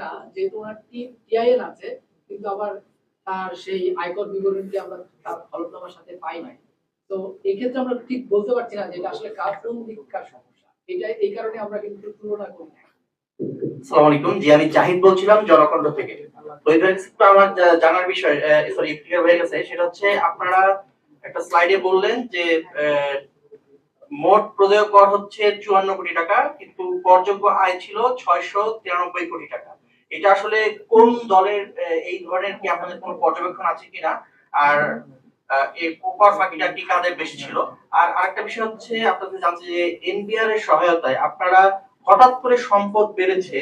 না, যেহেতু ওনার টিআইএন আছে, কিন্তু আবার তার সেই আয়কর বিবরণটি আমরা তার হলফনামার সাথে পাই নাই। তো এই ক্ষেত্রে আমরা ঠিক বলতে পারছি না যে এটা আসলে সমস্যা। এটা, এই কারণে আমরা কিন্তু তুলনা করি না। আলাইকুম, জি, আমি জাহিদ বলছিলাম জনকণ্ঠ থেকে। আমার জানার বিষয় সরি হয়ে গেছে, সেটা হচ্ছে আপনারা একটা স্লাইডে বললেন যে মোট প্রদেয় কর হচ্ছে চুয়ান্ন কোটি টাকা, কিন্তু করযোগ্য আয় ছিল ছয়শো তিরানব্বই কোটি টাকা। এটা আসলে কোন দলের এই ধরনের কি আপনাদের কোনো পর্যবেক্ষণ আছে কিনা? আর এই কর ফাঁকিটা কি কাদের বেশি ছিল? আর আরেকটা বিষয় হচ্ছে, আপনাদের জানতে যে এনবিআর এর সহায়তায় আপনারা হঠাৎ করে সম্পদ বেড়েছে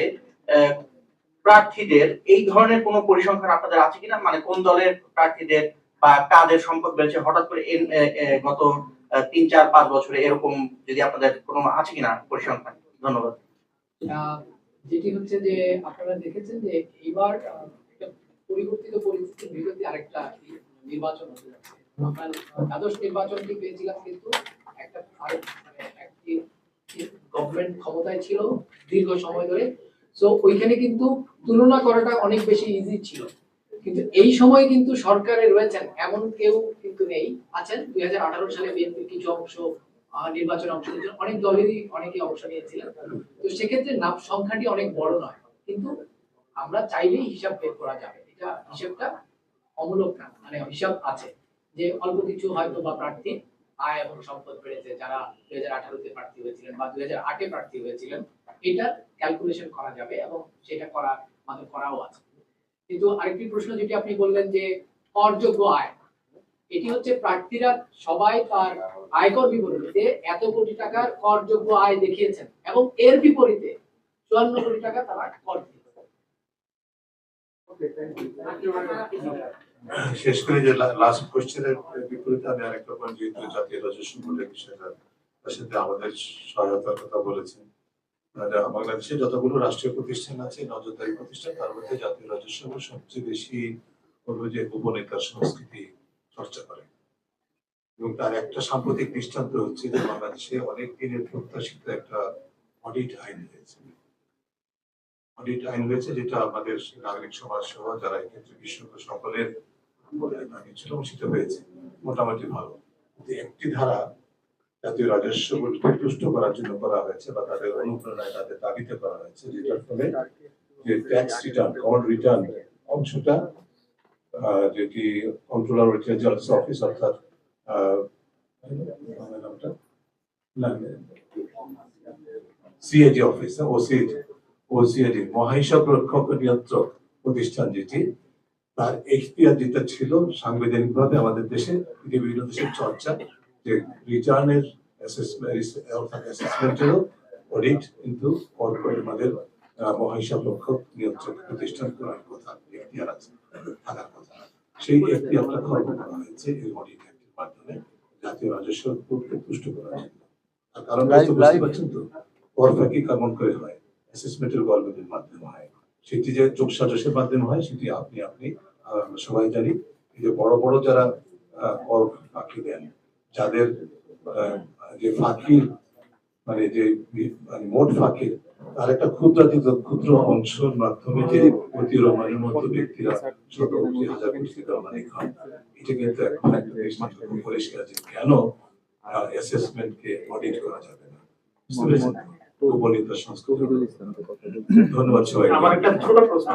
প্রার্থীদের, এই ধরনের কোনো পরিসংখ্যান আপনাদের আছে কিনা? মানে কোন দলের প্রার্থীদের বা কাদের সম্পদ বেড়েছে? হঠাৎ করে গত তিন, চার, পাঁচ বছরে এরকম যদি আপনাদের কোনো আছে কিনা পরিসংখ্যান? ধন্যবাদ। যেটি হচ্ছে যে আপনারা দেখেছেন যে এবার পরিবর্তিত পরিস্থিতির ভিতরে আরেকটা নির্বাচন হতে যাচ্ছে। আপনার দ্বাদশ নির্বাচনটি পেয়েছিলাম কিন্তু একটা মানে গভর্নমেন্ট ক্ষমতায় ছিল দীর্ঘ সময় ধরে। সো ওইখানে কিন্তু তুলনা করাটা অনেক বেশি ইজি ছিল। কিন্তু এই সময় কিন্তু সরকারে রয়েছেন এমন কেউ কিন্তু নেই। আছেন দুই হাজার আঠারো সালে বিএনপির কিছু অংশ নির্বাচনে অংশ নিয়েছেন অনেক দলেরই অনেকে অংশ নিয়েছিলেন। তো সেক্ষেত্রে নাম সংখ্যাটি অনেক বড় নয়। কিন্তু আমরা চাইলেই হিসাব বের করা যাবে। এটা হিসাবটা অমূলক না মানে হিসাব আছে যে অল্প কিছু হয়তো বা প্রার্থী আয় এবং সম্পদ বেড়েছে যারা দুই হাজার আঠারোতে প্রার্থী হয়েছিলেন বা দুই হাজার আটে প্রার্থী হয়েছিলেন। এটা ক্যালকুলেশন করা যাবে এবং সেটা করা আমাদের করাও আছে। কিন্তু আরেকটি প্রশ্ন, যেটি আপনি বললেন যে করযোগ্য আয় এটি হচ্ছে প্রার্থীরা সবাই তার আয়কর বিবরণীতে এত কোটি টাকার করযোগ্য আয় দেখিয়েছেন এবং এর বিপরীতে চুয়ান্ন কোটি টাকা তারা কর শেষ করে যে লাস্ট কোশ্চেনের বিপরীতে আমি আরেকটা পয়েন্ট যেহেতু জাতীয় রাজস্ব বোর্ডের বিষয়টা তার সাথে আমাদের সহায়তার কথা বলেছেন। বাংলাদেশে যতগুলো রাষ্ট্রীয় প্রতিষ্ঠান আছে নজরদারি প্রতিষ্ঠান তার মধ্যে জাতীয় রাজস্ব সবচেয়ে বেশি বলব যে উপনেতার সংস্কৃতি চর্চা করে। এবং তার একটা সাম্প্রতিক দৃষ্টান্ত হচ্ছে যে বাংলাদেশে অনেক দিনের প্রত্যাশিত একটা অডিট আইন হয়েছে। অডিট আইন হয়েছে যেটা আমাদের নাগরিক সমাজ সহ যারা এক্ষেত্রে বিশেষজ্ঞ সকলের ছিল সেটা হয়েছে। মোটামুটি ভালো। একটি ধারা জাতীয় রাজস্ব বোর্ডকে তুষ্ট করার জন্য করা হয়েছে বা তাদের অনুপ্রেরণায় তাদের দাবিতে করা হয়েছে, যেটার ফলে যে ট্যাক্স রিটার্ন কমন রিটার্ন অংশটা যেটি কন্ট্রোলার রেজাল্টস অফিস অর্থাৎ সিএজি অফিস ওসিএজি ওসিএডি মহাহিসাব রক্ষক ও নিয়ন্ত্রক প্রতিষ্ঠান যেটি। তার এখতিয়ার যেটা ছিল সাংবিধানিক ভাবে আমাদের দেশে চর্চা, যে রিটার্নের অর্থাৎ অ্যাসেসমেন্টেরও অডিট কিন্তু আমাদের মহাহিসাব রক্ষক নিয়ন্ত্রক প্রতিষ্ঠান করার কথা এখতিয়ার আছে থাকার কথা। সেই এখতিয়ারটা খর্ব করা হয়েছে এই অডিট অ্যাক্টের মাধ্যমে জাতীয় রাজস্ব বোর্ডকে তুষ্ট করার জন্য। আর কারণ বুঝতে পারছেন তো? কর ফাঁকি কেমন করে হয়? অ্যাসেসমেন্টের গভর্নমেন্টের মাধ্যমে হয়। সেটি যে যোগ সাজসের মাধ্যমে হয় সেটি আপনি আপনি সবাই জানি। যে বড় বড় যারা কর ফাঁকি দেন যাদের যে ফাঁকির মানে যে মানে মোট ফাঁকির তার একটা ক্ষুদ্র অংশের মাধ্যমে যে প্রতি রহমানের মতো ব্যক্তিরা শত কোটি হাজার কোটি টাকা খান এটা কিন্তু এখন একটা বেশ খুব পরিষ্কার যে কেন অ্যাসেসমেন্টকে অডিট করা যাবে না। সংস্কৃতি ধন্যবাদ সবাই আমার একটা ছোট প্রশ্ন